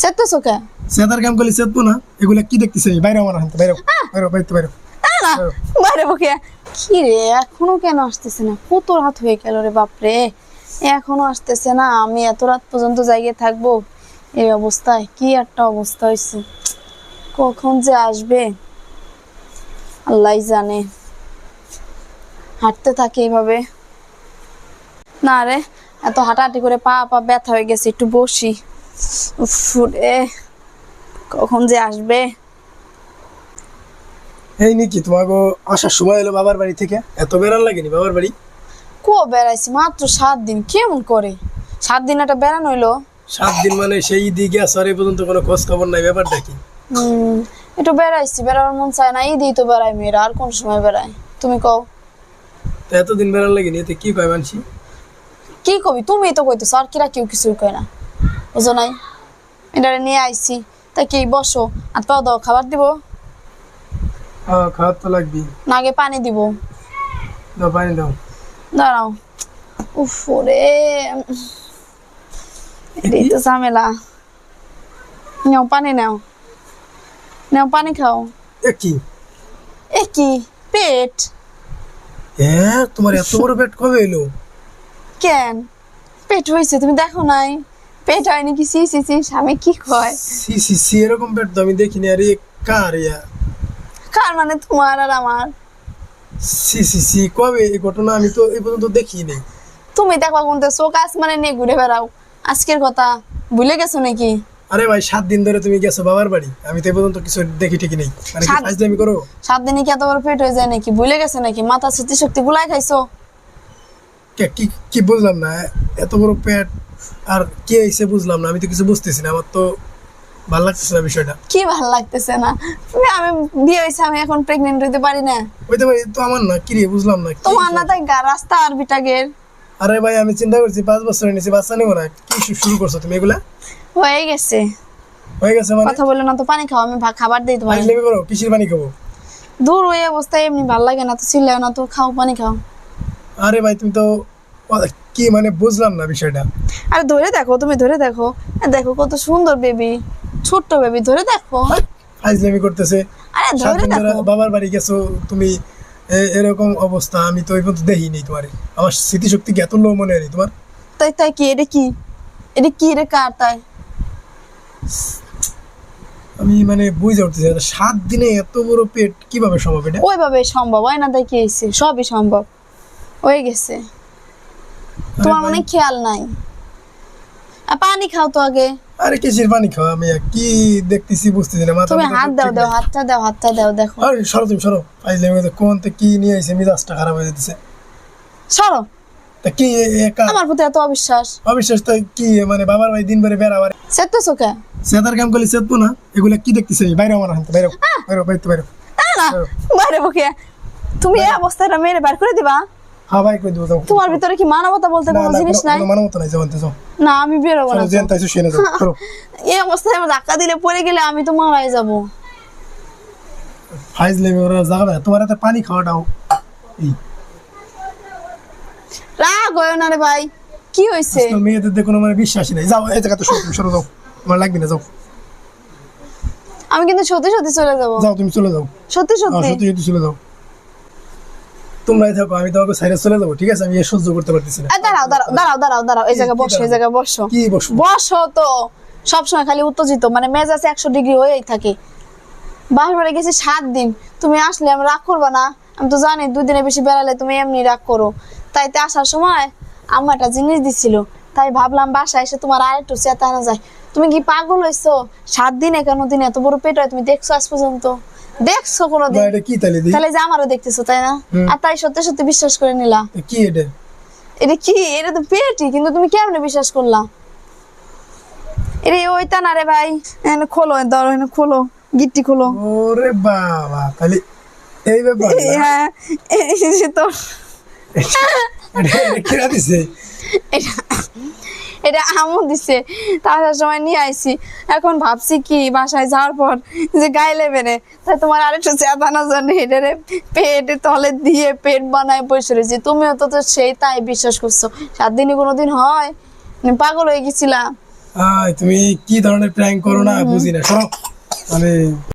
চেতেছো কে? সেতার কাম করলে সেতবো না এগুলা কি দেখতেছি? আমি বাইরে আমার হাতে বাইরে বাইরে বাইরে বাইরে না বাইরে বকে কি? রে এখনও কেন আসতেছে না? কত রাত হয়ে গেল রে বাপরে? এখনও আসতেছে না আমি এত রাত পর্যন্ত জায়গায় থাকব। এই অবস্থায় কি একটা অবস্থা হয়েছে কখন যে আসবে? আল্লাহ জানে। হাঁটতে থাকে এইভাবে। না রে এত হাঁটাহাঁটি করে পা পা ব্যথা হয়ে গেছে একটু বসি। রে কখন যে আসবে? এই নাকি তোমাকে আসার সময় এলো বাবার বাড়ি থেকে। এত বেড়ান লাগেনি বাবার বাড়ি? কো বেড়াইছি? মাত্র সাত দিন কেমন করে? সাত দিন একটা বেড়ানো হইল। সাত দিন মানে সেই দিকে আসার এই পর্যন্ত কোনো খোঁজ খবর নাই ব্যাপারটা কি? একটু বেড়াইছি বেড়ানোর মন চায় না ঈদই তো বেড়াই মেয়েরা আর কোন সময় বেড়ায়? তুমি কও। এতদিন বেড়ান লাগেনি এতে কি কয় মানছি কি কবি? তুমি তো কইতেছো আর কিরা কেউ কিছুই কয় না। বুঝো নাই? এটারে নিয়ে আইছি। তা কি বসো আর পাও দাও খাবার দিব? খাওয়ার তো লাগবি না আগে পানি দিব। দাও পানি দাও। দাঁড়াও। উফ রে এটাই তো ঝামেলা। নাও পানি নাও। নাও পানি খাও। এ কি? এ কি? পেট? হ্যাঁ তোমার এত বড় পেট কবে এলো? কেন? পেট হয়েছে তুমি দেখো নাই। পেট হয়নি কি সি সি সি স্বামী কি কয়? সি সি সি এরকম পেট তো আমি দেখিনি। আরে কার ইয়া? কার মানে তোমার আর আমার? সি সি সি কবে এই ঘটনা আমি তো এই পর্যন্ত দেখিনি। তুমি দেখো কোন চোখ আসমানে নিয়ে ঘুরে বেড়াও। আজকের কথা ভুলে গেছো নাকি? আরে ভাই সাত দিন ধরে তুমি গেছো বাবার বাড়ি। আমি তো এই পর্যন্ত কিছু দেখি ঠিকই নেই। মানে কি ফাজলামি করো সাত দিনে কি এত বড় পেট হয়ে যায় নাকি? ভুলে গেছো নাকি? মাথা স্মৃতি শক্তি গুলাই খাইছো? কে- কি কি বুঝলাম না? এত বড় পেট আর কি এসে বুঝলাম না আমি তো কিছু বুঝতেছি না আমার তো ভালো লাগতেছে না বিষয়টা। কি ভালো লাগতেছে না? তুমি আমি বিয়ে হয়েছে আমি এখন প্রেগনেন্ট হইতে পারি না। হইতে পারে তো আমার না কি রে বুঝলাম না তোমার না তাই গা রাস্তা আর বিটাগের। আরে ভাই আমি চিন্তা করছি পাঁচ বছর নিয়েছি বাচ্চা নেব না কি শুরু করছ তুমি এগুলা? হয়ে গেছে। হয়ে গেছে মানে? কথা বলল না তো পানি খাও আমি খাবার দিই তোমার ফাজলামি করো কিসের পানি খাব? দূর ওই অবস্থায় এমনি ভালো লাগে না তো চিল্লাও না তো খাও পানি খাও। আরে ভাই তুমি তো কি মানে বুঝলাম না বিষয়টা। আরে ধরে দেখো তুমি ধরে দেখো। দেখো কত সুন্দর বেবি ছোট্ট বেবি ধরে দেখো। ফাজলামি করতেছে। আরে ধরে দেখো। বাবার বাড়ি গেছো তুমি এরকম অবস্থা আমি তো পর্যন্ত দেখিনি তোমার। আমার স্মৃতিশক্তি কি এত লো মনে হয় তোমার? তাই তাই কি? এটা কি? এটা কি? রে কার তাই? আমি মানে বুঝে উঠতেছি না, সাত দিনে এত বড় পেট কীভাবে সম্ভব এটা? ওইভাবে সম্ভব হয় না তাই কি হয়েছে? সবই সম্ভব। হয়ে গেছে। তোমার মনে খেয়াল নাই। পানি খাও তো আগে। আরে কিসের পানি খাও আমি কি দেখতেছি বুঝতেছি না মাথা তুমি হাত দাও। দাও হাতটা দাও হাতটা দাও দেখো। আরে সরো তুমি সরো। ফাইজলামি করতে কোন থেকে কি নিয়ে আইছে মিজাজটা খারাপ হয়ে যেতেছে সরো। তা কি একা? আমার প্রতি এত অবিশ্বাস। অবিশ্বাস তো কি মানে বাবার ভাই দিন ভরে বেড়াবার সেতো কে? সেতার কাম করলে সেতবো না? এগুলা কি দেখতেছি আমি? বাইরে আমার হাতে বাইরে। বাইরে বাইরে বাইরে। না বাইরে। বকে তুমি এই অবস্থাটা মেরে বার করে দিবা। হ্যাঁ ভাই কই দেবো যাও। তোমার ভিতরে কি মানবতা বলতে কোনো জিনিস নাই? মানবতা নাই আনতে যাও। না আমি বেরোবো না তো। জেন তাইছো শুনে যাও চলো। এই অবস্থায় আমার ধাক্কা দিলে পড়ে গেলে আমি তো মারাই যাব। ফাইজলামি ওরা যাবে। তোমার হাতে পানি খাওয়াটাও। এই। রাগ হয় না রে ভাই। কি আজকাল মেয়েদের দিয়ে কোনো মানে বিশ্বাসই নাই। যাও এই জায়গাতে সরো তুমি সরো যাও। তোমার লাগবে না যাও। আমি কিন্তু সত্যি সত্যি চলে যাব। যাও তুমি চলে যাও। সত্যি হ্যাঁ, সত্যি? সত্যি সত্যি চলে যাও। তোমরাই থাকো আমি তোমাকে সাইডে চলে যাব ঠিক আছে? আমি এ সহ্য করতে পারতেছি না। দাঁড়াও দাঁড়াও দাঁড়াও দাঁড়াও দাঁড়াও এই জায়গায় বসো এই? জায়গায় বসো। কি বসবো? বসো তো। সবসময় খালি উত্তেজিত মানে মেজাজ একশো ডিগ্রি হয়েই থাকে। বাহির গেছি সাত দিন। তুমি আসলে আমি রাগ করবা না। আমি তো জানি দুই দিনের বেশি বেড়ালে তুমি এমনি রাগ করো। তাই তাইতে আসার সময় আম্মা একটা জিনিস দিছিল। তাই ভাবলাম বাসায় এসে তোমার আর একটু চেতানো যায়। তুমি কি পাগল হয়েছো সাত দিন একান্ন দিন এত বড় পেট হয় তুমি দেখছ আজ পর্যন্ত? দেখছ কোনোদিন? এটা কি তাহলে তাহলে যে আমারও দেখতেছো তাই না? আর তাই সত্যি সত্যি বিশ্বাস করে নিলা। কি এটা? এটা কি? এটা তো পেটই কিন্তু তুমি কেমনে বিশ্বাস করলা? এটা ওইটা না রে ভাই এনে খোলো ধরো এনে খোলো গিট্টি খোলো। ওরে বাবা তাহলে এই ব্যাপার হ্যাঁ এই যে তো এটা কিরা দিছে এটা এটা আমও দিছে তার সময় নিয়ে আইছি। এখন ভাবছি কি বাসায় যাওয়ার পর যে গায়ে লেবে রে তাই তোমার আরেকটু চেতানোর জন্য রে পেটে তলে দিয়ে পেট বানায় বসে রয়েছি। তুমিও তো তো সেই তাই বিশ্বাস করছ। সাত দিনে কোনোদিন হয়? পাগল হয়ে গেছিলাম তুমি কি ধরনের প্র্যাঙ্ক করো না বুঝি না সব মানে